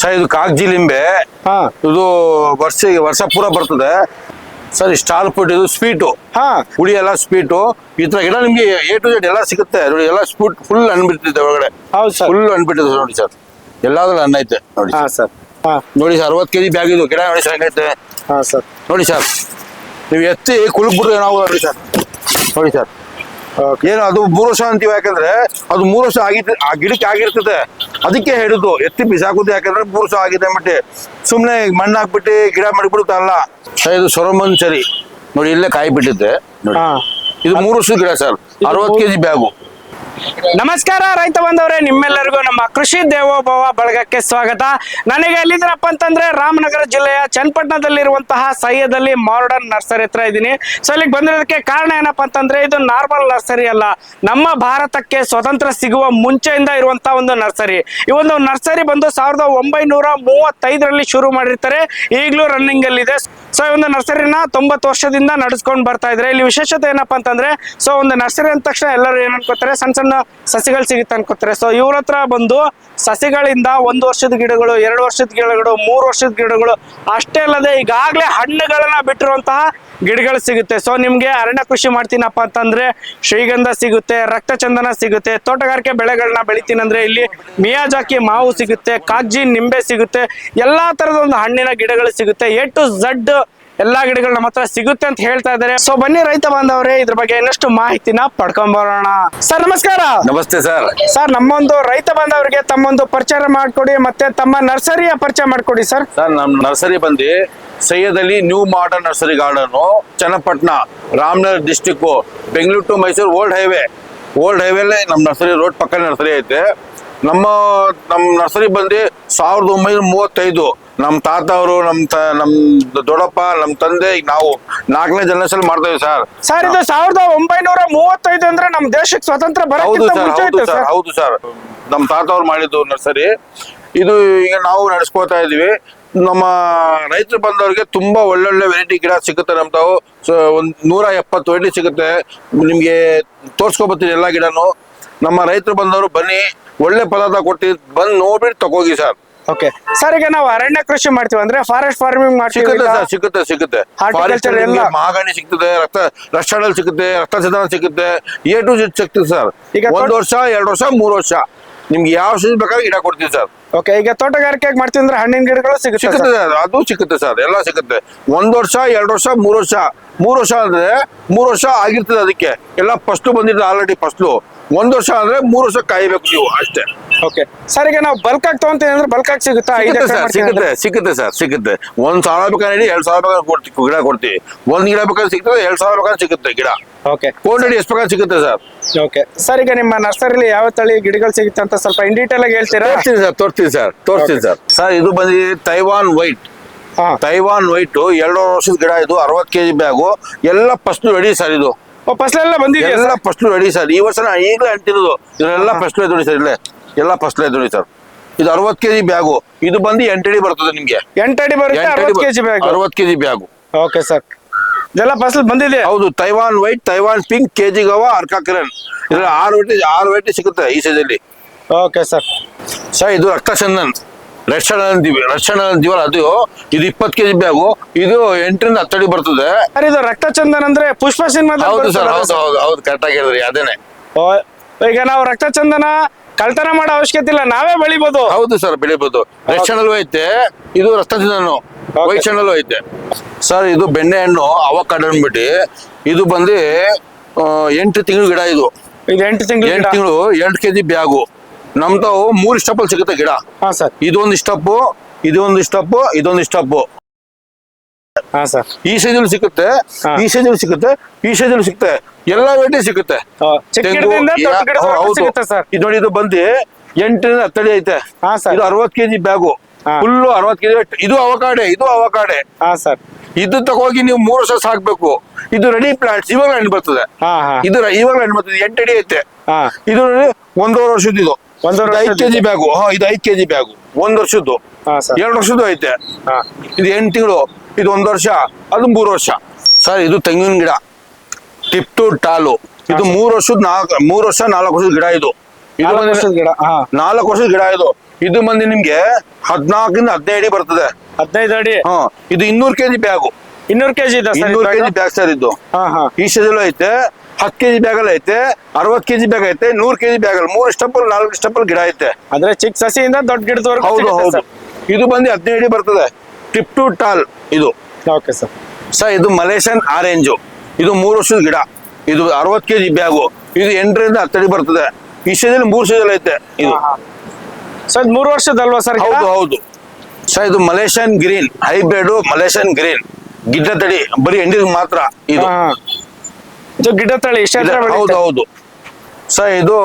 Sir ಇದು ಕಾಗಜಿ ಲಿಂಬೆ. ಹಾ. ಇದು ವರ್ಷ ವರ್ಷ ಪೂರ ಬರ್ತದೆ. ಸರ್ ಸ್ಟಾಲ್ ಫುಡ್ ಇದು ಸ್ವೀಟು ಹಾ. ಹುಳಿ ಎಲ್ಲ ಸ್ವೀಟು ಈ ತರ ಗಿಡ ನಿಮ್ಗೆ ಎ ಟು ಜೆಡ್ ಎಲ್ಲ ಸಿಗುತ್ತೆ. ನೋಡಿ ಎಲ್ಲ ಸ್ಪೂಟ್ ಫುಲ್ ಅನ್ಬಿಟ್ಟಿದೆ ಒಳಗಡೆ. ಹೌದು ಸರ್. ಫುಲ್ ಅನ್ಬಿಟ್ಟಿದೆ ನೋಡಿ ಸರ್. ಎಲ್ಲಾದ್ರೂ ಹಣ್ಣು ಐತೆ ನೋಡಿ ಹಾ ಸರ್. ಹಾ. ನೋಡಿ ಸರ್ ಅರವತ್ತು ಕೆಜಿ ಬ್ಯಾಗ್ ಇದು. ಗಿಡ ನೋಡಿ ಸರ್ ಹೆಂಗೈತೆ ಹಾ ಸರ್. ನೋಡಿ ಸರ್ ನೀವು ಎತ್ತಿ ಕುಲುಕ್ಬಿಟ್ರೆ ನಾವು ನೋಡಿ ಸರ್. ನೋಡಿ ಸರ್. ಏನು ಅದು ಮೂರು ವರ್ಷ ಅಂತೀವಿ? ಯಾಕಂದ್ರೆ ಅದು ಮೂರು ವರ್ಷ ಆಗಿತ್ತು ಆ ಗಿಡಕ್ಕೆ ಆಗಿರ್ತದೆ. ಅದಕ್ಕೆ ಹಿಡಿದು ಎತ್ತಿ ಬಿಸಾಕುದು ಯಾಕಂದ್ರೆ ಮೂರು ವರ್ಷ ಆಗಿದೆ ಮತ್ತೆ ಸುಮ್ಮನೆ ಮಣ್ಣು ಹಾಕ್ಬಿಟ್ಟು ಗಿಡ ಮಾಡಿಬಿಡುತ್ತಲ್ಲ? ಇದು ಸೊರಮನ್ ಸರಿ ನೋಡಿ ಇಲ್ಲೇ ಕಾಯಿ ಬಿಟ್ಟಿದ್ದೆ ನೋಡಿ ಇದು ಮೂರು ವರ್ಷದ ಗಿಡ ಸರ್. ಅರವತ್ತು ಕೆಜಿ ಬ್ಯಾಗು. ನಮಸ್ಕಾರ ರೈತ ಬಂದವರೇ ನಿಮ್ಮೆಲ್ಲರಿಗೂ ನಮ್ಮ ಕೃಷಿ ದೇವೋಭವ ಬಳಗಕ್ಕೆ ಸ್ವಾಗತ. ನನಗೆ ಎಲ್ಲಿದ್ರಪ್ಪ ಅಂತಂದ್ರೆ ರಾಮನಗರ ಜಿಲ್ಲೆಯ ಚನ್ನಪಟ್ಟಣದಲ್ಲಿರುವಂತಹ ಸಹ್ಯದಲ್ಲಿ ಮಾಡರ್ನ್ ನರ್ಸರಿ ಹತ್ರ ಇದ್ದೀನಿ. ಸೊ ಇಲ್ಲಿಗೆ ಬಂದಿರೋದಕ್ಕೆ ಕಾರಣ ಏನಪ್ಪಾ ಅಂತಂದ್ರೆ ಇದು ನಾರ್ಮಲ್ ನರ್ಸರಿ ಅಲ್ಲ. ನಮ್ಮ ಭಾರತಕ್ಕೆ ಸ್ವತಂತ್ರ ಸಿಗುವ ಮುಂಚೆಯಿಂದ ಇರುವಂತಹ ಒಂದು ನರ್ಸರಿ ಈ ಒಂದು ನರ್ಸರಿ ಬಂದು ಸಾವಿರದ ಒಂಬೈನೂರ ಮೂವತ್ತೈದರಲ್ಲಿ ಶುರು ಮಾಡಿರ್ತಾರೆ. ಈಗಲೂ ರನ್ನಿಂಗ್ ಅಲ್ಲಿ ಇದೆ ಸೊ ಈ ಒಂದು ನರ್ಸರಿನ ತೊಂಬತ್ತು ವರ್ಷದಿಂದ ನಡೆಸ್ಕೊಂಡು ಬರ್ತಾ ಇದ್ರೆ ಇಲ್ಲಿ ವಿಶೇಷತೆ ಏನಪ್ಪಾ ಅಂತಂದ್ರೆ ಸೊ ಒಂದು ನರ್ಸರಿ ಅಂದ ತಕ್ಷಣ ಎಲ್ಲರೂ ಏನ್ ಅನ್ಕೋತಾರೆ, ಸಣ್ಣ ಸಣ್ಣ ಸಸಿಗಳು ಸಿಗುತ್ತೆ ಅನ್ಕೋತಾರೆ. ಸೊ ಇವ್ರ ಹತ್ರ ಬಂದು ಸಸಿಗಳಿಂದ ಒಂದು ವರ್ಷದ ಗಿಡಗಳು, ಎರಡು ವರ್ಷದ ಗಿಡಗಳು, ಮೂರು ವರ್ಷದ ಗಿಡಗಳು ಅಷ್ಟೇ ಅಲ್ಲದೆ ಈಗಾಗಲೇ ಹಣ್ಣುಗಳನ್ನ ಬಿಟ್ಟಿರುವಂತಹ ಗಿಡಗಳು ಸಿಗುತ್ತೆ. ಸೊ ನಿಮ್ಗೆ ಅರಣ್ಯ ಕೃಷಿ ಮಾಡ್ತೀನಪ್ಪ ಅಂತಂದ್ರೆ ಶ್ರೀಗಂಧ ಸಿಗುತ್ತೆ, ರಕ್ತಚಂದನ ಸಿಗುತ್ತೆ, ತೋಟಗಾರಿಕೆ ಬೆಳೆಗಳನ್ನ ಬೆಳಿತೀನಿ ಅಂದ್ರೆ ಇಲ್ಲಿ ಮಿಯಾಜಾಕಿ ಮಾವು ಸಿಗುತ್ತೆ, ಕಾಗ್ಜಿ ನಿಂಬೆ ಸಿಗುತ್ತೆ, ಎಲ್ಲಾ ತರದ ಒಂದು ಹಣ್ಣಿನ ಗಿಡಗಳು ಸಿಗುತ್ತೆ. ಎ ಟು ಝಡ್ ಎಲ್ಲಾ ಗಿಡಗಳು ನಮ್ಮ ಹತ್ರ ಸಿಗುತ್ತೆ ಅಂತ ಹೇಳ್ತಾ ಇದ್ದಾರೆ. ಸೊ ಬನ್ನಿ ರೈತ ಬಾಂಧವ್ರೆ ಇದ್ರ ಬಗ್ಗೆ ಇನ್ನಷ್ಟು ಮಾಹಿತಿನ ಪಡ್ಕೊಂಡ್ಬರೋಣ ಸರ್ ನಮಸ್ಕಾರ. ನಮಸ್ತೆ ಸರ್ ಸರ್ ನಮ್ಮೊಂದು ರೈತ ಬಾಂಧವರಿಗೆ ತಮ್ಮೊಂದು ಪರಿಚಯ ಮಾಡ್ಕೊಡಿ ಮತ್ತೆ ತಮ್ಮ ನರ್ಸರಿಯ ಪರಿಚಯ ಮಾಡ್ಕೊಡಿ ಸರ್ ಸರ್ ನಮ್ಮ ನರ್ಸರಿ ಬಂದು ಸೈಯದಲ್ಲಿ new modern nursery garden Channapatna Ramanagara district Bengaluru to Mysuru old highway old ಹೈವೇಲೆ ನಮ್ಮ ನರ್ಸರಿ ರೋಡ್ ಪಕ್ಕ ನರ್ಸರಿ ಐತೆ. ನಮ್ಮ ನಮ್ಮ ನರ್ಸರಿ ಬಂದು ಸಾವಿರದ ಒಂಬೈನೂರ ಮೂವತ್ತೈದು. ನಮ್ಮ ತಾತ ಅವರು ನಮ್ಮ ತ ನಮ್ಮ ದೊಡ್ಡಪ್ಪ ನಮ್ಮ ತಂದೆ ಈಗ ನಾವು ನಾಲ್ಕನೇ ಜನರೇಷನ್ ಮಾಡ್ತೇವೆ ಸರ್. ಸರ್ ಇದು ಸಾವಿರದ ಒಂಬೈನೂರ ಮೂವತ್ತೈದು ಅಂದ್ರೆ ನಮ್ಮ ದೇಶಕ್ಕೆ ಸ್ವತಂತ್ರ ಹೌದು ಸರ್ ಹೌದು ಸರ್ ಸರ್. ಹೌದು ಸರ್. ನಮ್ಮ ತಾತ ಅವ್ರು ಮಾಡಿದ್ದು ನರ್ಸರಿ. ಇದು ಈಗ ನಾವು ನಡೆಸ್ಕೋತಾ ಇದೀವಿ ನಮ್ಮ ರೈತರು ಬಂದವ್ರಿಗೆ ತುಂಬಾ ಒಳ್ಳೊಳ್ಳೆ ವೆರೈಟಿ ಗಿಡ ಸಿಗುತ್ತೆ ನಮ್ ತಾವು ಸೊ ಒಂದ್ ನೂರ ಎಪ್ಪತ್ತು ವೆರೈಟಿ ಸಿಗುತ್ತೆ. ನಿಮ್ಗೆ ತೋರ್ಸ್ಕೊಬತ್ತೀನಿ ಎಲ್ಲಾ ಗಿಡನು. ನಮ್ಮ ರೈತರು ಬಂದವರು ಬನ್ನಿ ಒಳ್ಳೆ ಪದಾರ್ಥ ಕೊಟ್ಟಿ ಬಂದು ನೋಡ್ಬಿಟ್ಟು ತಗೋಗಿ ಸರ್. ಓಕೆ ಸರ್ ಈಗ ನಾವು ಅರಣ್ಯ ಕೃಷಿ ಮಾಡ್ತೀವಿ ಅಂದ್ರೆ ಫಾರೆಸ್ಟ್ ಫಾರ್ಮಿಂಗ್ ಮಾಡ್ತೀವಿ ಸಿಗುತ್ತೆ ಸರ್ ಸಿಗುತ್ತೆ ಸಿಗುತ್ತೆ. Horticulture Forest ಅಲ್ಲಿ ನಿಮ್ಗೆ ಮಹಾಗಣಿ ಸಿಗ್ತದೆ ರಕ್ತ ರಕ್ಷಣಲ್ ಸಿಗುತ್ತೆ ರಕ್ತಚಂದನ ಸಿಗುತ್ತೆ. ಎ ಟು ಸಿಗ್ತದೆ ಸರ್. ಈಗ ಒಂದ್ ವರ್ಷ ಎರಡು ವರ್ಷ ಮೂರು ವರ್ಷ. ನಿಮ್ಗೆ ಯಾವ ಸೀಸನ್ ಬೇಕಾದ್ರೆ ಗಿಡ ಕೊಡ್ತೀವಿ ಸರ್. ಓಕೆ ಈಗ ತೋಟಗಾರಿಕೆ ಮಾಡ್ತೀವಿ ಅಂದ್ರೆ ಹಣ್ಣಿನ ಗಿಡಗಳು ಸಿಗುತ್ತೆ ಸಿಗುತ್ತೆ? ಸರ್ ಅದು ಸಿಗುತ್ತೆ ಸರ್ ಎಲ್ಲ ಸಿಗುತ್ತೆ. ಒಂದ್ ವರ್ಷ ಎರಡು ವರ್ಷ ಮೂರು ವರ್ಷ. ಮೂರು ವರ್ಷ ಅಂದ್ರೆ ಮೂರು ವರ್ಷ ಆಗಿರ್ತದೆ ಅದಕ್ಕೆ. ಎಲ್ಲ ಫಸ್ಟ್ ಬಂದಿರ್ತದೆ ಆಲ್ರೆಡಿ ಫಸ್ಟು ಒಂದ್ ವರ್ಷ ಆದ್ರೆ ಮೂರು ವರ್ಷ ಕಾಯಬೇಕು ನೀವು ಅಷ್ಟೇ. ಓಕೆ ಸರ್ ಈಗ ನಾವು ಬಲ್ಕ್ ಆಗಿ ತಗೊಂತೀವಿ ಅಂದ್ರೆ ಬಲ್ಕ್ ಆಗಿ ಸಿಗುತ್ತಾ? ಐದು ಸಿಗುತ್ತೆ ಎಕರೆ ಸರ್ ಮಾಡ್ತೀವಿ ಸಿಗುತ್ತೆ ಅಂದ್ರೆ? ಸಿಗುತ್ತೆ ಸರ್ ಸಿಗುತ್ತೆ. ಒಂದ್ ಸಾವಿರ ಬೇಕಾದ್ರೆ ಎರಡ್ ಸಾವಿರ ಬೇಕಾದ್ರೆ ಕೊಡ್ತೀವಿ ಗಿಡ ಕೊಡ್ತೀವಿ ಒಂದ್ ಗಿಡ ಬೇಕಾದ್ರೆ ಸಿಗ್ತದೆ ಎರಡ್ ಸಾವಿರ ಬೇಕಾದ್ರೆ ಸಿಗುತ್ತೆ ಗಿಡ. ಓಕೆ ಕ್ವಾಂಟಿಟಿ ಎಷ್ಟು ಬೇಕಾದ್ರೆ ಸಿಗುತ್ತೆ ಸರ್ ಓಕೆ ಸರ್ ಈಗ ನಿಮ್ಮ ನರ್ಸರಿಲಿ ಯಾವ ತಳಿ ಗಿಡಗಳು ಸಿಗುತ್ತೆ ಅಂತ ಸ್ವಲ್ಪ ಇನ್ ಡೀಟೇಲ್ ಆಗಿ ಹೇಳ್ತೀರಾ? ತೋರಿಸ್ತೀನಿ ಸರ್ ತೋರಿಸ್ತೀನಿ ಸರ್ ತೋರಿಸ್ತೀನಿ ಸರ್ ಸರ್ ಇದು ಬಂದಿದೆ ತೈವಾನ್ ವೈಟ್ ಹಾ. ತೈವಾನ್ ವೈಟ್ ಎರಡು ವರ್ಷದ ಗಿಡ ಇದು ಅರವತ್ತು ಕೆಜಿ ಬ್ಯಾಗು ಎಲ್ಲ ಫಸ್ಟ್ ರೆಡಿ ಸರ್ ಇದು. ಫಸಲೆಲ್ಲ ಬಂದಿದೆಯಾ ಎಲ್ಲ? First ready sir. ಈ ವರ್ಷ ನಾನು ಈಗಲೇ ಅಂಟಿರೋದು. ಇದೆಲ್ಲ. ಫಸ್ಟ್ ನೋಡಿ ಸರ್ ಇಲ್ಲೇ. ಎಲ್ಲ ಫಸ್ಟ್ ದುಡಿ ಸರ್. ಇದು ಅರವತ್ತು ಕೆಜಿ ಬ್ಯಾಗು. ಇದು ಬಂದು ಎಂಟಡಿ ಬರ್ತದೆ ನಿಮ್ಗೆ. ಎಂಟಡಿ ಬರುತ್ತೆ ಅರವತ್ತು ಕೆಜಿ ಬ್ಯಾಗ್. ಅರವತ್ತು ಕೆಜಿ ಬ್ಯಾಗು. Okay sir. ಇದೆಲ್ಲ ಫಸಲ್ ಬಂದಿದೆ ಹೌದು Taiwan white Taiwan pink KG ಗವ Arka Kiran. ಇದ್ರಲ್ಲಿ ಆರು ವೈಟಿ ಆರು ವೈಟಿ ಸಿಗುತ್ತೆ ಈ ಸೈಜಲ್ಲಿ ಓಕೆ ಸರ್. ಸರ್ ಇದು ರಕ್ತಚಂದನ್ ರಕ್ಷಣ ಅಂತೀವಿ ರಕ್ಷಣ ಅಂತೀವಲ್ಲ ಅದು ಇದು ಇಪ್ಪತ್ತು ಕೆಜಿ ಬ್ಯಾಗು. ಇದು ಎಂಟರಿಂದ ಹತ್ತಡಿ ಬರ್ತದೆ. ಸರ್ ಇದು ರಕ್ತಚಂದನ್ ಅಂದ್ರೆ ಪುಷ್ಪ ಸಿನಿಮಾ ಹೌದು ಸರ್ ಹೌದು ಹೌದು? ಹೌದು ಹೌದು ಕರೆಕ್ಟಾಗಿ ಹೇಳಿದ್ರಿ ಅದೇನೆ. ಈಗ ನಾವು ರಕ್ತ ಚಂದನ ಕಳ್ತನ ಮಾಡೋ ಅವಶ್ಯಕತೆ ಇಲ್ಲ ನಾವೇ ಬೆಳಿಬೋದು. ಹೌದು ಸರ್ ಬೆಳಿಬಹುದು ರೆಡ್ ಚಾನಲ್ ಐತೆ ಇದು ರಕ್ತ ಚಂದನ ವೈಟ್ ಚಾನಲ್ ಐತೆ. ಸರ್ ಇದು ಬೆಣ್ಣೆ ಹಣ್ಣು ಅವಕಾಡೋ ಅಂದ್ಬಿಟ್ಟು ಇದು ಬಂದು ಎಂಟು ತಿಂಗಳು ಗಿಡ ಇದು. ಇದು ಎಂಟು ತಿಂಗಳು ಎಂಟು ತಿಂಗಳು ಎಂಟು ಕೆಜಿ ಬ್ಯಾಗು. ನಮ್ ಮೂರ್ ಮೂರು ಸ್ಟೆಪ್ಪಲ್ಲಿ ಸಿಗುತ್ತೆ ಗಿಡ. ಹಾ ಸರ್. ಇದೊಂದು ಸ್ಟೆಪ್ ಇದೊಂದು ಸ್ಟೆಪ್ ಇದೊಂದು ಸ್ಟೆಪ್ ಹಾ ಸರ್. ಈ ಸೈಜ್ ಸಿಗುತ್ತೆ. ಈ ಸೈಜ್ ಸಿಗುತ್ತೆ ಈ ಸೈಜ್ ಸಿಗುತ್ತೆ. ಎಲ್ಲಾ ವೆರೈಟಿ ಸಿಗುತ್ತೆ. ಇದು ನೋಡಿ ಇದು ಬಂದು ಎಂಟರಿಂದ ಹತ್ತಡಿ ಐತೆ. ಇದು ಅರವತ್ ಕೆಜಿ ಬ್ಯಾಗು ಫುಲ್ ಫುಲ್ಲು ಅರವತ್ತು ಕೆಜಿ ಇದು ಅವಕಾಡೆ ಇದು ಅವಕಾಡೆ ಹಾ ಸರ್. ಇದು ತಗೋಗಿ ನೀವು ಮೂರು ವರ್ಷ ಸಾಕ್ಬೇಕು. ಇದು ರೆಡಿ ಪ್ಲಾಂಟ್ಸ್ ಇವಾಗ ಹಣ್ಣು ಬರ್ತದೆ. ಇದು ಇವಾಗ ಹಣ್ಣು ಬರ್ತದೆ ಎಂಟಡಿ ಐತೆ. ಹಾ. ಇದು ಒಂದೂವರೆ ವರ್ಷದ ಇದು. ಒಂದೂವರೆ ಇದು ಐದು ಕೆಜಿ ಬ್ಯಾಗು. ಹಾ ಇದು ಐದು ಕೆಜಿ ಬ್ಯಾಗು. ಒಂದ್ ವರ್ಷದ್ದು. ಹಾ ಸರ್. ಎರಡು ವರ್ಷದ್ದು ಐತೆ. ಹಾ. ಇದು ಎಂಟು ತಿಂಗಳು. ಇದು ಒಂದ್ ವರ್ಷ. ಅದು ಮೂರು ವರ್ಷ. ಸರ್ ಇದು ತೆಂಗಿನ ಗಿಡ. Tip to tall. ಇದು ಮೂರು ವರ್ಷದ ನಾಲ್ಕು ಮೂರು ವರ್ಷ ನಾಲ್ಕು ವರ್ಷದ ಗಿಡ ಇದು. ಇದು ನಾಲ್ಕು ವರ್ಷದ ಗಿಡ. ಹಾ. ನಾಲ್ಕು ವರ್ಷದ ಗಿಡ ಇದು. ಇದು ಬಂದು ನಿಮ್ಗೆ ಹದಿನಾಲ್ಕರಿಂದ ಹದಿನೈದು ಅಡಿ ಬರ್ತದೆ. ಹದಿನೈದು ಅಡಿ. ಹಾ ಇದು ಇನ್ನೂರು ಕೆಜಿ ಬ್ಯಾಗು. ಇನ್ನೂರು ಕೆಜಿ ಇದೆ ಸರ್ ಇನ್ನೂರು ಕೆಜಿ ಬ್ಯಾಗ್ ಸರ್ ಇದು. ಹಾ ಹಾ. ಈ ಸೈಜಲ್ಲೂ ಐತೆ. ಹತ್ತು ಕೆಜಿ ಬ್ಯಾಗ್ ಅಲ್ಲಿ ಐತೆ ಅರವತ್ತು ಕೆಜಿ ಬ್ಯಾಗ್ ಐತೆ ನೂರು ಕೆಜಿ ಬ್ಯಾಗ್ ಅಲ್ಲಿ ಮೂರು ಸ್ಟೆಪ್ಪಲ್ ನಾಲ್ಕು ಸ್ಟೆಪ್ ಗಿಡ ಐತೆ. ಅಂದ್ರೆ ಚಿಕ್ಕ ಸಸಿಯಿಂದ ದೊಡ್ಡ ಗಿಡದವರೆಗೂ ಹೌದು ಹೌದು. ಇದು ಬಂದು ಹದಿನೈದು ಅಡಿ ಬರ್ತದೆ. ಟಿಪ್ ಟು ಟಾಲ್ ಇದು. Okay sir. ಸರ್ ಇದು ಮಲೇಷಿಯನ್ ಆರೆಂಜು. ಇದು ಮೂರು ವರ್ಷದ ಗಿಡ. ಇದು ಅರವತ್ತು ಕೆಜಿ ಬ್ಯಾಗು. ಇದು ಎಂಟರಿಂದ ಹತ್ತು ಅಡಿ ಬರ್ತದೆ. ಈ ಸೈಜಲ್ಲಿ ಮೂರು ಸೈಜಲ್ಲಿ ಐತೆ ಇದು. ಸರ್ ಮೂರು ವರ್ಷದಲ್ವಾ ಸರ್ ಹೌದು ಹೌದು. ಸರ್ ಇದು Malaysian green. Hybrid Malaysian green. ಗಿಡ್ಡ ತಡಿ ಬರೀ ಎಂಡಿಗೆ ಮಾತ್ರ ಇದು. ಇದು ಗಿಡ ತಳಿ ಹೌದು ಹೌದು ಸರ್ ಇದು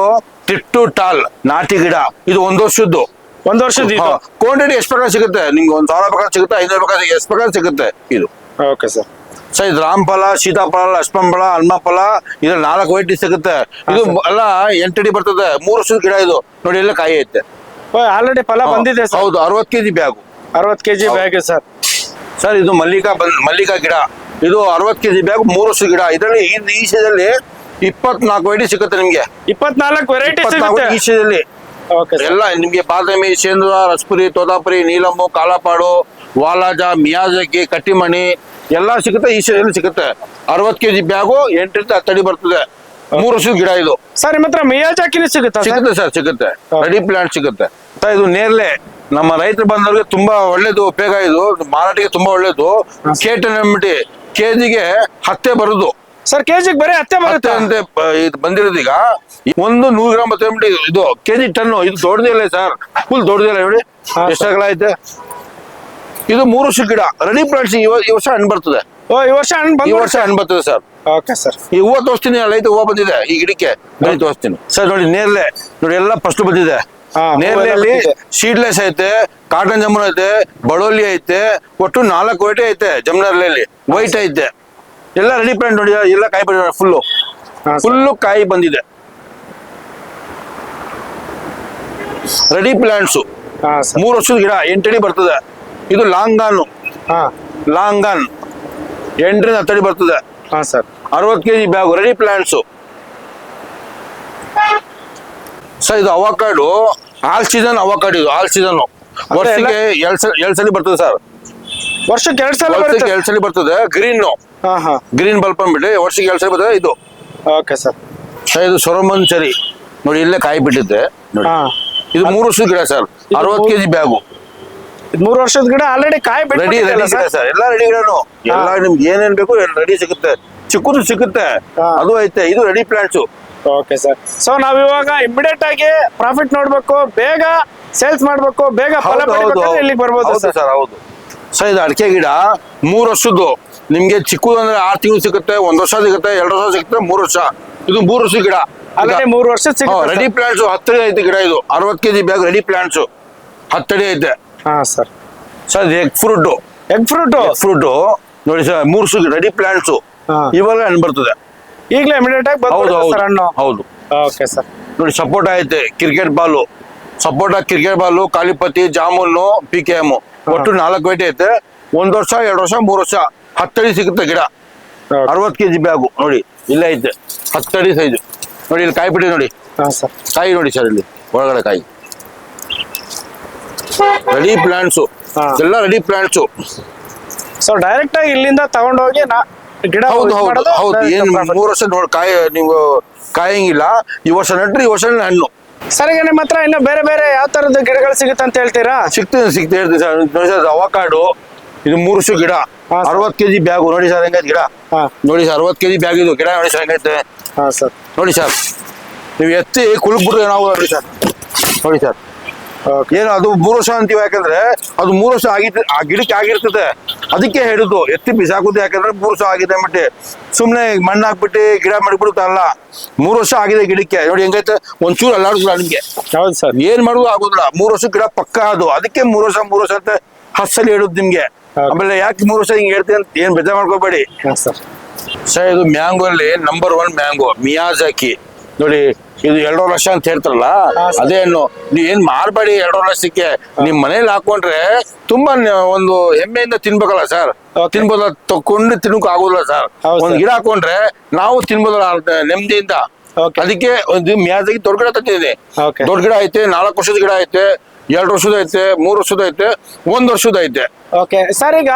ಟಿಟ್ಟು ಟಾಲ್ ನಾಟಿ ಗಿಡ. ಇದು ಒಂದು ವರ್ಷದ್ದು. ಒಂದ್ ವರ್ಷದ ಇದು? ಕ್ವಾಂಟಿಟಿ ಎಷ್ಟು ಪ್ರಕಾರ ಸಿಗುತ್ತೆ? ನಿಮ್ಗೆ ಒಂದ್ ಸಾವಿರ ಪ್ರಕಾರ ಸಿಗುತ್ತೆ ಐನೂರು ಪ್ರಕಾರ ಎಷ್ಟು ಪ್ರಕಾರ ಸಿಗುತ್ತೆ ಇದು? Okay sir. ಸರ್ ಇದು ರಾಮಫಲ ಸೀತಾಫಲ ಲಕ್ಷ್ಮಣಫಲ ಹನುಮಫಲ ಇದ್ರ ನಾಲ್ಕು ವೈಟಿ ಸಿಗುತ್ತೆ. ಇದು ಎಲ್ಲ ಎಂಟಡಿ ಬರ್ತದೆ. ಮೂರು ವರ್ಷದ ಗಿಡ ಇದು. ನೋಡಿ ಎಲ್ಲ ಕಾಯಿ ಐತೆ. ಆಲ್ರೆಡಿ ಫಲ ಬಂದಿದೆ ಹೌದು ಅರವತ್ತು ಕೆಜಿ ಬ್ಯಾಗು. ಅರವತ್ ಕೆಜಿ ಬ್ಯಾಗ್ ಸರ್. ಸರ್ ಇದು ಮಲ್ಲಿಕಾ ಬಂದ್ ಮಲ್ಲಿಕಾ ಗಿಡ. ಇದು ಅರವತ್ತು ಕೆಜಿ ಬ್ಯಾಗ್ ಮೂರು ವರ್ಷ ಗಿಡ. ಇದರಲ್ಲಿ ಈ ಈ ಸೈಜಲ್ಲಿ ಇಪ್ಪತ್ನಾಲ್ಕು ವೆರೈಟಿ ಸಿಗುತ್ತೆ ನಿಮ್ಗೆ. ಇಪ್ಪತ್ನಾಲ್ಕು ವೆರೈಟಿ ಇಪ್ಪತ್ನಾಲ್ಕು ಸಿಗುತ್ತೆ? ಈ ಸೈಜಲ್ಲಿ ಓಕೆ ಸರ್ ಎಲ್ಲ ನಿಮ್ಗೆ ಬಾದಾಮಿ ಶೇಂದ್ರ ರಸ್ಪುರಿ ತೋತಾಪುರಿ ನೀಲಂಬು ಕಾಲಾಪಾಡು ವಾಲಾಜ ಮಿಯಾಜಕಿ ಕಟ್ಟಿಮಣಿ ಎಲ್ಲ ಸಿಗುತ್ತೆ ಈ ಸಿಗುತ್ತೆ. ಅರವತ್ ಕೆಜಿ ಬ್ಯಾಗು ಎಂಟರಿಂದ ಹತ್ತಡಿ ಬರ್ತದೆ. ಮೂರು ವರ್ಷ ಗಿಡ ಇದು. ಸರ್ ನಿಮ್ಮ ಹತ್ರ ಮಿಯಾಜಾಕಿನೂ ಸಿಗುತ್ತೆ ಸಿಗುತ್ತೆ ಸರ್ ಸಿಗುತ್ತೆ. ರೆಡಿ ಪ್ಲಾಂಟ್ ಸಿಗುತ್ತೆ. ಇದು ನೇರ್ಲೆ ನಮ್ಮ ರೈತರು ಬಂದವ್ರಿಗೆ ತುಂಬಾ ಒಳ್ಳೇದು ಉಪಯೋಗ ಇದು. ಮಾರಾಟಕ್ಕೆ ತುಂಬಾ ಒಳ್ಳೇದು. ಕೇಟನ್ ಕೆಜಿಗೆ ಹತ್ತೆ ಬರುದು. ಸರ್ ಕೆಜಿಗೆ ಬರೀ ಹತ್ತೆ ಬರುತ್ತೆ? ಅಂತೆ ಇದು ಬಂದಿರೋದು ಈಗ. ಒಂದು ನೂರು ಗ್ರಾಮ್ ಹತ್ತೆ ಇದು ಕೆಜಿ ಟನ್ ಇದು ದೊಡ್ಡದಿಲ್ಲ ಸರ್. ಫುಲ್ ದೊಡ್ಡದಿಲ್ಲ ನೋಡಿ. ಹಾ, ಎಷ್ಟು ಅಗಲ ಐತೆ? ಇದು ಮೂರು ವರ್ಷ ಗಿಡ. ರೆಡಿ ಪ್ಲಾಂಟ್ಸ್ ಈ ವರ್ಷ ಹಣ್ಣು ಬರ್ತದೆ. ಓ ಈ ವರ್ಷ ಹಣ್ಣು ಈ ವರ್ಷ ಹಣ್ಣು ಬರ್ತದೆ ಸರ್. Okay sir. ಈ ಹೂವು ತೋರಿಸ್ತೀನಿ ಅಲ್ಲ ಐತೆ ಹೂವು ಬಂದಿದೆ ಈ ಗಿಡಕ್ಕೆ. ತೋರಿಸ್ತೀನಿ ಸರ್ ನೋಡಿ ನೇರ್ಲೆ ನೋಡಿ ಎಲ್ಲ ಫಸ್ಟ್ ಬಂದಿದೆ. ಹೂವೆಲ್ಲ ಸೀಡ್ಲೆಸ್ ಐತೆ ಕಾಟನ್ ಜಮುನ್ ಐತೆ ಬಡೋಲಿ ಐತೆ ಒಟ್ಟು ನಾಲ್ಕು ವೈಟೆ ಐತೆ ಜಮುನಲ್ಲಿ ವೈಟ್ ಐತೆ. ಎಲ್ಲ ರೆಡಿ ಪ್ಲಾಂಟ್ ನೋಡಿ ಎಲ್ಲ ಕಾಯಿ ಬಂದಿದೆ ಫುಲ್ಲು. ಫುಲ್ಲು ಕಾಯಿ ಬಂದಿದೆ. ರೆಡಿ ಪ್ಲಾಂಟ್ಸು ಮೂರು ವರ್ಷದ ಗಿಡ ಎಂಟಡಿ ಬರ್ತದೆ. ಇದು ಲಾಂಗಾನು. ಹಾ. ಲಾಂಗಾನ್. ಎಂಟರಿಂದ ಹತ್ತಡಿ ಬರ್ತದೆ. ಹಾ ಸರ್ ಅರವತ್ತು KG bag ready plants sir ಇದು ಅವಕಾಡು ಆಲ್ ಸೀಸನ್ ಅವಕಾಡ ಇದು ಆಲ್ ಸೀಸನ್ ವರ್ಷಕ್ಕೆ ಎರಡ್ ಸಲ ಎರಡ್ ಸಲ ಬರ್ತದೆ ಸರ್ ವರ್ಷಕ್ಕೆ ಎರಡ್ ಸಲ ವರ್ಷಕ್ಕೆ ಎರಡ್ ಸಲ ಬರ್ತದೆ ಗ್ರೀನ್ ಹಾ ಹಾ. ಗ್ರೀನ್ ಬಲ್ಪ್ ಅಂದ್ಬಿಟ್ಟು ವರ್ಷಕ್ಕೆ ಎರಡ್ ಸಲ ಬರ್ತದೆ ಇದು. ಓಕೆ ಸರ್ ಸರ್ ಇದು ಸೊರಮನ್ ಚರಿ ನೋಡಿ ಇಲ್ಲೇ ಕಾಯಿ ಬಿಟ್ಟಿದ್ದೆ ನೋಡಿ. ಹಾ. ಇದು ಮೂರು ವರ್ಷದ ಗಿಡ ಸರ್ ಅರವತ್ ಅರವತ್ತು ಕೆಜಿ ಬ್ಯಾಗು. ಇದು ಮೂರು ವರ್ಷದ ಗಿಡ ಆಲ್ರೆಡಿ ಕಾಯಿ ರೆಡಿ ರೆಡಿ ಗಿಡ ಸರ್ ಎಲ್ಲ ರೆಡಿ ಗಿಡನು. ಎಲ್ಲ ನಿಮ್ಗೆ ಏನೇನ್ ಬೇಕು ರೆಡಿ ಸಿಗುತ್ತೆ. ಚಿಕ್ಕದು ಸಿಗುತ್ತೆ. ಅದು ಐತೆ. ಇದು ready plants okay sir so ನಾವ್ ಇವಾಗ ಇಮಿಡಿಯೇಟ್ ಆಗಿ ಪ್ರಾಫಿಟ್ ನೋಡ್ಬೇಕು ಬೇಗ ಸೇಲ್ಸ್ ಮಾಡ್ಬೇಕು ಬೇಗ ಫಲ ಹೌದು ಹೌದು. ಪಡಿಬೇಕು ಇಲ್ಲಿಗೆ ಬರ್ಬೋದು ಹೌದು ಸರ್ ಸರ್ ಹೌದು. ಸರ್ ಇದು ಅಡಿಕೆ ಗಿಡ ಮೂರು ವರ್ಷದ್ದು. ನಿಮ್ಗೆ ಚಿಕ್ಕದು ಅಂದ್ರೆ ಆರು ತಿಂಗಳು ಸಿಗುತ್ತೆ ಒಂದ್ ವರ್ಷ ಸಿಗುತ್ತೆ ಎರಡು ವರ್ಷ ಸಿಗುತ್ತೆ ಮೂರು ವರ್ಷ. ಇದು ಮೂರು ವರ್ಷದ ಗಿಡ. ಮೂರ್ ಮೂರು ವರ್ಷ ಸಿಗುತ್ತೆ ರೆಡಿ ಪ್ಲಾಂಟ್ಸ್ ಹತ್ತಡಿ ಐತೆ ಗಿಡ ಇದು. ಅರವತ್ತು ಕೆಜಿ ಬ್ಯಾಗ್ ರೆಡಿ ಪ್ಲಾಂಟ್ಸ್ ಹತ್ತಡಿ ಐತೆ. ಹಾ sir sir egg fruit egg fruit fruit ನೋಡಿ ಸರ್ ಮೂರು ವರ್ಷ ರೆಡಿ ಪ್ಲಾಂಟ್ಸ್ ಹಾ. ಇವಾಗ ಹಣ್ಣು ಬರ್ತದೆ? ಈಗಲೇ ಇಮಿಡಿಯೇಟ್ ಆಗಿ ಹೌದು ಸರ್ ಹಣ್ಣು. ಹೌದು. ಹೌದು ಓಕೆ ಸರ್ ನೋಡಿ ಸಪೋರ್ಟ್ ಐತೆ ಕ್ರಿಕೆಟ್ ಬಾಲು ಸಪೋಟ ಕ್ರಿಕೆಟ್ ಬಾಲು ಕಾಲಿಪತಿ ಜಾಮೂನು ಪಿ ಕೆ ಎಂ ಒಟ್ಟು ನಾಲ್ಕು ವೈಟ್ ಐತೆ. ಒಂದ್ ವರ್ಷ ಎರಡು ವರ್ಷ ಮೂರು ವರ್ಷ. ಹತ್ತಡಿ ಸಿಗುತ್ತೆ ಗಿಡ. ಅರವತ್ತು ಕೆಜಿ ಬ್ಯಾಗು. ನೋಡಿ ಇಲ್ಲೇ ಐತೆ. ಹತ್ತಡಿ ಸೈಜ್ ನೋಡಿ ಇಲ್ಲಿ ಕಾಯಿ ಬಿಡಿ ನೋಡಿ. ಹಾ ಸರ್ ಕಾಯಿ ನೋಡಿ ಸರ್ ಇಲ್ಲಿ. ಒಳಗಡೆ ಕಾಯಿ. ರೆಡಿ ಪ್ಲಾಂಟ್ಸು ಹಾ. ಎಲ್ಲ ರೆಡಿ ಪ್ಲಾಂಟ್ಸು ಸೊ ಡೈರೆಕ್ಟ್ ಆಗಿ ಇಲ್ಲಿಂದ ತಗೊಂಡೋಗಿ ನಾ ಗಿಡ ಹೌದು ಹೌದು ಹೌದು. ಏನು. ಮೂರು ವರ್ಷ ನೋಡಿ ಕಾಯ ನೀವು ಕಾಯಂಗಿಲ್ಲ. ಈ ವರ್ಷ ನಟ್ರಿ ಈ ವರ್ಷ ಹಣ್ಣು. ಸರಿಗೆ ನಿಮ್ಮ ಹತ್ರ ಇನ್ನು ಬೇರೆ ಬೇರೆ ಯಾವ ತರದ ಗಿಡಗಳು ಸಿಗುತ್ತೆ ಅಂತ ಹೇಳ್ತೀರಾ? ಸಿಗ್ತದೆ ಹೇಳ್ತೀನಿ ಸರ್. ನೋಡಿ ಸರ್ ಅವಕಾಡು ಇದು ಮೂರು ವರ್ಷ ಗಿಡ. ಅರವತ್ ಕೆಜಿ ಬ್ಯಾಗು. ನೋಡಿ ಸರ್ ಹೆಂಗೈತೆ ಗಿಡ. ಹಾ. ನೋಡಿ ಸರ್ ಅರವತ್ತು ಕೆಜಿ ಬ್ಯಾಗ್ ಇದು. ಗಿಡ ನೋಡಿ ಸರ್ ಹೆಂಗೈತೆ. ಹಾ ಸರ್. ನೋಡಿ ಸರ್. ನೀವು ಎತ್ತಿ ಕುಲುಕ್ಬಿಟ್ರೆ ನಾವು ನೋಡಿ ಸರ್. ನೋಡಿ ಸರ್. ಏನು ಅದು ಮೂರು ವರ್ಷ ಅಂತೀವ? ಯಾಕಂದ್ರೆ ಅದು ಮೂರು ವರ್ಷ ಆಗಿತ್ತು ಆ ಗಿಡಕ್ಕೆ ಆಗಿರ್ತದೆ. ಅದಕ್ಕೆ ಹೇಳುದು ಎತ್ತಿ ಬಿಸಾಕುದು ಯಾಕಂದ್ರೆ ಮೂರು ವರ್ಷ ಆಗಿದೆ ಮಟ್ಟಿ ಸುಮ್ಮನೆ ಮಣ್ಣು ಹಾಕ್ಬಿಟ್ಟು ಗಿಡ ಮಾಡಿಬಿಡುತ್ತಲ್ಲ. ಮೂರು ವರ್ಷ ಆಗಿದೆ ಗಿಡಕ್ಕೆ. ನೋಡಿ ಹೆಂಗೈತೆ? ಒಂಚೂರು ಅಲ್ಲಾಡುದಿಲ್ಲ ನಿಮ್ಗೆ ಹೌದು ಸರ್. ಏನ್ ಮಾಡುದು ಆಗೋದಿಲ್ಲ. ಮೂರು ವರ್ಷ ಗಿಡ ಪಕ್ಕ ಅದು. ಅದಕ್ಕೆ ಮೂರು ವರ್ಷ ಮೂರು ವರ್ಷ ಅಂತ ಹಸಲ್ ಹೇಳುದು ನಿಮ್ಗೆ. ಆಮೇಲೆ ಯಾಕೆ ಮೂರು ವರ್ಷ ಹಿಂಗ್ ಹೇಳ್ತೀನಿ ಅಂತ ಏನ್ ಬೇಜಾರ್ ಮಾಡ್ಕೋಬೇಡಿ. ಸರ್. ಇದು ಮ್ಯಾಂಗೋ ಅಲ್ಲಿ ನಂಬರ್ ಒನ್ ಮ್ಯಾಂಗೋ ಮಿಯಾಜಾಕಿ. ನೋಡಿ ಇದು ಎರಡು ಲಕ್ಷ ಅಂತ ಹೇಳ್ತಾರಲ್ಲ ಅದೇನು ನೀವ್ ಏನ್ ಮಾರ್ಬೇಡಿ ಎರಡು ಲಕ್ಷಕ್ಕೆ ನಿಮ್ ಮನೇಲಿ ಹಾಕೊಂಡ್ರೆ ತುಂಬಾ ಒಂದು ಹೆಮ್ಮೆಯಿಂದ ತಿನ್ಬೇಕಲ್ಲ ಸರ್. ತಿನ್ಬೋದ ತಕೊಂಡು ತಿನ್ನಕ್ ಆಗೋದಿಲ್ಲ ಸರ್ ಒಂದ್ ಗಿಡ ಹಾಕೊಂಡ್ರೆ ನಾವು ತಿನ್ಬೋದಲ್ಲ ನೆಮ್ಮದಿಯಿಂದ. ಅದಕ್ಕೆ ಒಂದು ಮ್ಯಾಜಿಗೆ ದೊಡ್ಡ ಗಿಡ ತಂದಿದ್ದೀನಿ. ದೊಡ್ಡ ಗಿಡ ಐತೆ ನಾಲ್ಕು ವರ್ಷದ ಗಿಡ ಐತೆ ಎರಡು ವರ್ಷದ ಐತೆ ಮೂರು ವರ್ಷದ ಐತೆ ಒಂದ್ ವರ್ಷದ ಐತೆ. ಸರ್ ಈಗ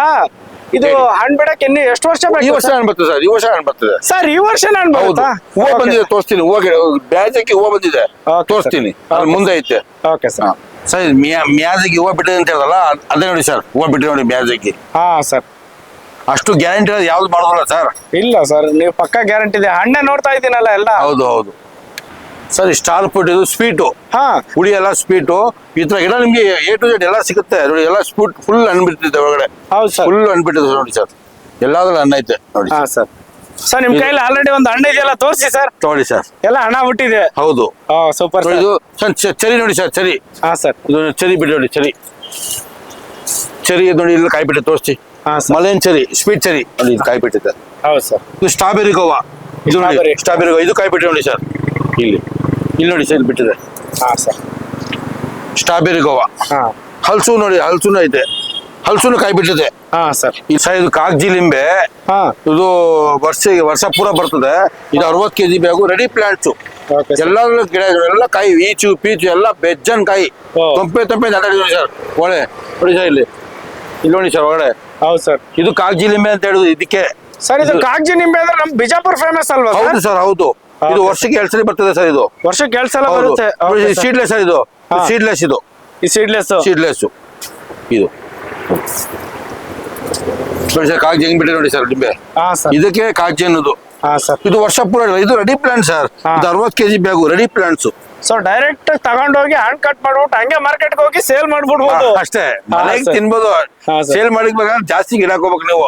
ಇದು. ಹಣ್ಣು ಬಿಡಕ್ಕೆ ಇನ್ನು ಎಷ್ಟು ವರ್ಷ ಈ ವರ್ಷ ಹಣ್ಣು ಬರ್ತದೆ ಸರ್ ಈ ವರ್ಷ ಹಣ್ಣು ಬರ್ತದೆ. ಸರ್ ಈ ವರ್ಷ ನಾನು ಹೌದು. ಬರುತ್ತಾ ಹೂವು ಬಂದಿದೆ ತೋರಿಸ್ತೀನಿ ಹೂವು ಗಿಡ ಬ್ಯಾಜಕ್ಕೆ ಹೂವು ಬಂದಿದೆ. Okay, ತೋರಿಸ್ತೀನಿ. ಅಲ್ಲಿ ಮುಂದೆ ಐತೆ. ಓಕೆ ಸರ್ ಸರ್ ಮ್ಯಾ ಮ್ಯಾಜಿಗೆ ಹೂವು ಬಿಟ್ಟಿದೆ ಅಂತ ಹೇಳಲ್ಲ ಅದ್- ಅದೇ ನೋಡಿ ಸರ್ ಹೂವು ಬಿಟ್ಟಿದೆ ನೋಡಿ ಮ್ಯಾಜಿಗೆ. ಹಾ ಸರ್ ಅಷ್ಟು ಗ್ಯಾರಂಟಿ ಯಾವ್ದು ಮಾಡೋದಲ್ಲ ಸರ್. ಇಲ್ಲ ಸರ್ ನೀವು ಪಕ್ಕ ಗ್ಯಾರಂಟಿ ಇದೆ. ಹಣ್ಣೆ ನೋಡ್ತಾ ಇದ್ದೀನಲ್ಲ ಎಲ್ಲ. ಹೌದು ಹೌದು. ಸರ್ ಸ್ಟಾರ್ ಫುಡ್ ಇದು ಸ್ವೀಟು ಹಾ. ಹುಳಿ ಎಲ್ಲ ಸ್ವೀಟು ಈ ತರ ಗಿಡ ನಿಮ್ಗೆ ಎ ಟು ಜೆಡ್ ಎಲ್ಲ ಸಿಗುತ್ತೆ. ನೋಡಿ ಎಲ್ಲ ಸ್ವೀಟ್ ಫುಲ್ ಅನ್ಬಿಟ್ಟಿದೆ ಒಳಗಡೆ. ಹೌದು ಸರ್. ಫುಲ್ ಅನ್ಬಿಟ್ಟಿದೆ ನೋಡಿ ಸರ್. ಎಲ್ಲಾದ್ರೂ ಹಣ್ಣು ಐತೆ ನೋಡಿ ಹಾ ಸರ್. ಸರ್. ನಿಮ್ ಕೈಲಿ ಆಲ್ರೆಡಿ ಒಂದು ಹಣ್ಣು ಇದೆಯಲ್ಲ ತೋರಿಸಿ ಸರ್. ನೋಡಿ ಸರ್. ಎಲ್ಲ ಹಣ ಬಿಟ್ಟಿದೆ ಹೌದು. ಹಾ ಸೂಪರ್ ಇದು ಸರ್. ಚ- ಚರಿ ನೋಡಿ ಸರ್ ಚರಿ. ಹಾ ಸರ್. ಇದು ಚರಿ ಬಿಡಿ ನೋಡಿ ಚರಿ. ಚರಿ ಇದು ನೋಡಿ ಇಲ್ಲಿ ಕಾಯಿ ಬಿಟ್ಟೆ ತೋರಿಸಿ. ಹಾ ಸರ್. ಮಲೇನ್ ಚರಿ ಸ್ವೀಟ್ ಚರಿ ನೋಡಿ ಇದು ಕಾಯಿ ಬಿಟ್ಟಿದೆ ಹೌದು ಸರ್. ಇದು ಸ್ಟ್ರಾಬೆರಿ ಗೋವಾ. ಇದು ನೋಡಿ Strawberry. ಸ್ಟ್ರಾಬೆರಿ ಗೋವಾ. ಇದು ಕಾಯಿ ಬಿಟ್ಟೆ ನೋಡಿ ಸರ್. ಇಲ್ಲಿ. ಇಲ್ಲಿ ನೋಡಿ ಸರ್ ಬಿಟ್ಟಿದೆ. ಹಾ ಸರ್. ಸ್ಟ್ರಾಬೆರಿ ಗೋವಾ. ಹಾ. ಹಲ್ಸು ನೋಡಿ ಹಲ್ಸುನು ಐತೆ. ಹಲ್ಸುನು ಕಾಯಿ ಬಿಟ್ಟಿದೆ. ಹಾ ಸರ್. ಈ ಸರ್ ಇದು ಕಾಗಜಿ ಲಿಂಬೆ ಹಾ. ಇದು ವರ್ಷ ವರ್ಷ ಪೂರ ಬರ್ತದೆ. ಇದು ಅರವತ್ತು KG bag ready plants okay ಎಲ್ಲ ಗಿಡ ಎಲ್ಲ ಕಾಯಿ ಈಚು ಪೀಚು ಎಲ್ಲ ಬೆಜ್ಜನ್ ಕಾಯಿ. ಓ. ತಂಪೆ ತೊಂಪೆ ನೋಡಿ ಸರ್. ಒಳ್ಳೆ. ನೋಡಿ ಸರ್ ಇಲ್ಲಿ. ಇಲ್ಲಿ ನೋಡಿ ಸರ್ ಒಳಗಡೆ ಹೌದು ಸರ್. ಇದು ಕಾಗಜಿ ಲಿಂಬೆ ಅಂತ ಹೇಳುದು ಇದಕ್ಕೆ. ಸರ್ ಇದು ಕಾಗಜಿ ನಿಂಬೆ ಅಂದ್ರೆ ನಮ್ ಬಿಜಾಪುರ್ ಫೇಮಸ್ ಅಲ್ವಾ ಹೌದು ಸರ್ ಹೌದು. ಇದು ವರ್ಷಕ್ಕೆ ಎರಡ್ ಸರಿ ಬರ್ತದೆ ಸರ್ ಇದು. ವರ್ಷಕ್ಕೆ ಎರಡ್ ಸಲ ಬರುತ್ತೆ. ಸೀಡ್ಲೆಸ್ ಸರ್ ಇದು. ಹಾ. ಸೀಡ್ಲೆಸ್ ಇದು. ಈ ಸೀಡ್ಲೆಸ್ ಸೀಡ್ಲೆಸ್ ಇದು. ನೋಡಿ ಸರ್ ಕಾಗಜಿ ಹೆಂಗ್ ಬಿಟ್ಟೆ ನೋಡಿ ಸರ್ ಲಿಂಬೆ ಹಾ ಸರ್. ಇದಕ್ಕೆ ಕಾಗಜಿ ಅನ್ನೋದು. ಹಾ ಸರ್. ಇದು ವರ್ಷ ಪೂರ ಇದು ರೆಡಿ ಪ್ಲಾಂಟ್ ಸರ್. ಹಾ. ಇದು ಅರವತ್ತು KG bag ready plants so direct ತಗೊಂಡೋಗಿ ಹಣ್ಣು ಕಟ್ ಮಾಡ್ಬಿಟ್ಟು ಹಂಗೆ ಮಾರ್ಕೆಟ್ಗೆ ಹೋಗಿ ಸೇಲ್ ಮಾಡ್ಬಿಡ್ಬೋದು. ಅಷ್ಟೇ. ಮನೆಗೆ. ತಿನ್ಬೋದು. ಸೇಲ್ ಮಾಡಿ ಜಾಸ್ತಿ ಗಿಡ ಹಾಕೋಬೇಕು ನೀವು.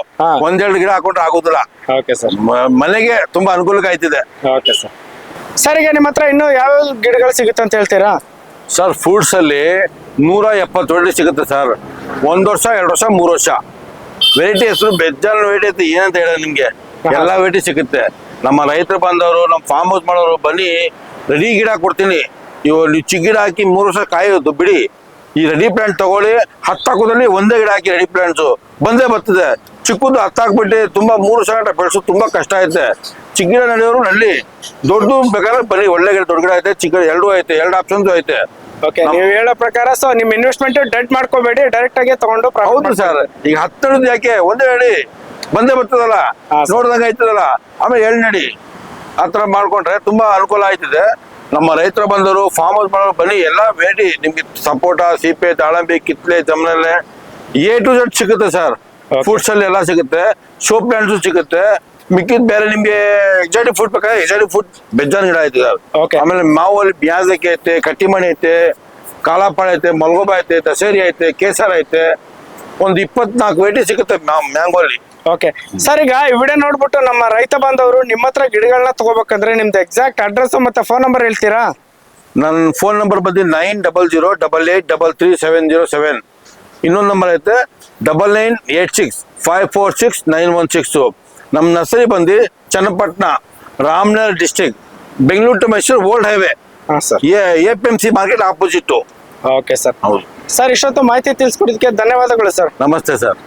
ಒಂದೆರಡು ಗಿಡ ಹಾಕೊಂಡ್ರೆ ಆಗೋದಿಲ್ಲ. ಓಕೆ ಸರ್ ಮನೆಗೆ ತುಂಬಾ ಅನುಕೂಲಕ್ಕೆ ಆಯ್ತಿದೆ. ಓಕೆ ಸರ್ ಸರ್ ಈಗ ನಿಮ್ಮ ಹತ್ರ ಇನ್ನು ಯಾವ ಗಿಡಗಳು ಸಿಗುತ್ತೆ ಅಂತ ಹೇಳ್ತೀರಾ? ಸರ್ ಫ್ರೂಟ್ಸ್ ಅಲ್ಲಿ ನೂರ ಎಪ್ಪತ್ತು ವೆರೈಟಿ ಸಿಗುತ್ತೆ ಸರ್ ಒಂದ್ ವರ್ಷ ಎರಡು ವರ್ಷ ಮೂರು ವರ್ಷ. ವೆರೈಟಿ ಹೆಸರು ಬೆಜ್ಜಾನ್ ವೆರೈಟಿ ಐತೆ ಏನಂತ ಹೇಳ ನಿಮ್ಗೆ. ಎಲ್ಲಾ ವೆರೈಟಿ ಸಿಗುತ್ತೆ. ನಮ್ಮ ರೈತರು ಬಂದವರು ನಮ್ಮ ಫಾರ್ಮ್ ಹೌಸ್ ಮಾಡೋರು ಬನ್ನಿ ರೆಡಿ ಗಿಡ ಕೊಡ್ತೀನಿ. ಇವು ನೀವು ಚಿಕ್ಕ ಗಿಡ ಹಾಕಿ ಮೂರು ವರ್ಷ ಕಾಯೋದು ಬಿಡಿ. ಈ ರೆಡಿ ಪ್ಲಾಂಟ್ ತಗೊಳ್ಳಿ. ಹತ್ತಾಕೋದಲ್ಲಿ ಒಂದೇ ಗಿಡ ಹಾಕಿ ರೆಡಿ ಪ್ಲಾಂಟ್ಸು ಬಂದೇ ಬರ್ತದೆ. ಚಿಕ್ಕದು ಹತ್ತಾಕ್ಬಿಟ್ಟು ತುಂಬಾ ಮೂರು ಸಾವಿರ ಗಂಟೆ ಬೆಳೆಸೋದು ತುಂಬಾ ಕಷ್ಟ ಐತೆ ಚಿಕ್ಕ ಗಿಡ ನಡೆಯೋರು ನಲ್ಲಿ ದೊಡ್ಡದು ಬೇಕಾದ್ರೆ ಬರೀ ಒಳ್ಳೆ ಗಿಡ ದೊಡ್ಡ ಗಿಡ ಐತೆ ಚಿಕ್ಕ ಎರಡೂ ಐತೆ ಎರಡು ಆಪ್ಷನ್ಸು ಐತೆ. ಓಕೆ ನೀವು ಹೇಳೋ ಪ್ರಕಾರ ಸೊ ನಿಮ್ ಇನ್ವೆಸ್ಟ್ಮೆಂಟ್ ಡೆಟ್ ಮಾಡ್ಕೋಬೇಡಿ ಡೈರೆಕ್ಟ್ ಆಗಿ ತಗೊಂಡು ಹೌದು. ಸರ್ ಈಗ ಹತ್ತಿರದ ಯಾಕೆ? ಒಂದೇ ಹೇಳಿ ಬಂದೇ ಬರ್ತದಲ್ಲ. ನೋಡ್ದಂಗ ಆಯ್ತದಲ್ಲ? ಆಮೇಲೆ ಹೇಳಿ ನಡಿ. ಆ ಥರ ಮಾಡ್ಕೊಂಡ್ರೆ ತುಂಬಾ ಅನುಕೂಲ ಆಯ್ತದೆ. ನಮ್ಮ ರೈತರು ಬಂದರು ಫಾರ್ಮ್ ಹೌಸ್ ಮಾಡೋರು ಬನ್ನಿ ಎಲ್ಲ ವೇಡಿ ನಿಮ್ಗೆ ಸಪೋಟ ಸೀಪೆ ದಾಳಂಬಿ ಕಿತ್ಲೆ ಜಮನಲ್ಲೆ ಎ ಟು ಜೆಡ್ ಸಿಗುತ್ತೆ ಸರ್. ಫ್ರೂಟ್ಸ್ ಅಲ್ಲಿ ಎಲ್ಲ ಸಿಗುತ್ತೆ. ಶೋ ಪ್ಲಾಂಟ್ಸ್ ಸಿಗುತ್ತೆ. ಮಿಕ್ಕಿದ ಬೇರೆ ನಿಮ್ಗೆ ಎಕ್ಸಾಟಿಕ್ ಫುಡ್ ಬೇಕಾದ್ರೆ ಎಕ್ಸಾಟಿಕ್ ಫುಡ್ ಬೆಜ್ಜಾನ್ ಗಿಡ ಐತೆ ಸರ್. ಆಮೇಲೆ ಮಾವಲ್ಲಿ ಬ್ಯಾಸಕ್ಕೆ ಐತೆ ಕಟ್ಟಿಮಣಿ ಐತೆ ಕಾಲಾಪಾಳ ಐತೆ ಮಲ್ಗೋಬ ಐತೆ ದಸೇರಿ ಐತೆ ಕೇಸರ್ ಐತೆ. ಒಂದು ಇಪ್ಪತ್ನಾಲ್ಕು ವೆರೈಟಿ ಸಿಗುತ್ತೆ ಮ್ಯಾಂಗೋಲಿ. ಓಕೆ ಸರ್ ಈಗ ಈ ವಿಡಿಯೋ ನೋಡ್ಬಿಟ್ಟು ನಮ್ಮ ರೈತ ಬಾಂಧವರು ನಿಮ್ಮ ಹತ್ರ ಗಿಡಗಳನ್ನ ತಗೋಬೇಕಂದ್ರೆ ನಿಮ್ದು ಎಕ್ಸಾಕ್ಟ್ ಅಡ್ರೆಸ್ ಮತ್ತೆ ಫೋನ್ ನಂಬರ್ ಹೇಳ್ತೀರಾ? ನನ್ನ ಫೋನ್ ನಂಬರ್ ಬಂದು nine double zero double eight double three seven zero seven ಇನ್ನೊಂದು ನಂಬರ್ ಐತೆ double nine eight six five four six nine one six ನಮ್ಮ ನರ್ಸರಿ ಬಂದು Channapatna Ramanagara district Bengaluru to Mysuru old highway ಹಾಂ sir A P M C market opposite okay sir ಹೌದು. Sir ಇಷ್ಟೊತ್ತು ಮಾಹಿತಿ ತಿಳಿಸ್ಕೊಡೋದಕ್ಕೆ ಧನ್ಯವಾದಗಳು sir ನಮಸ್ತೆ sir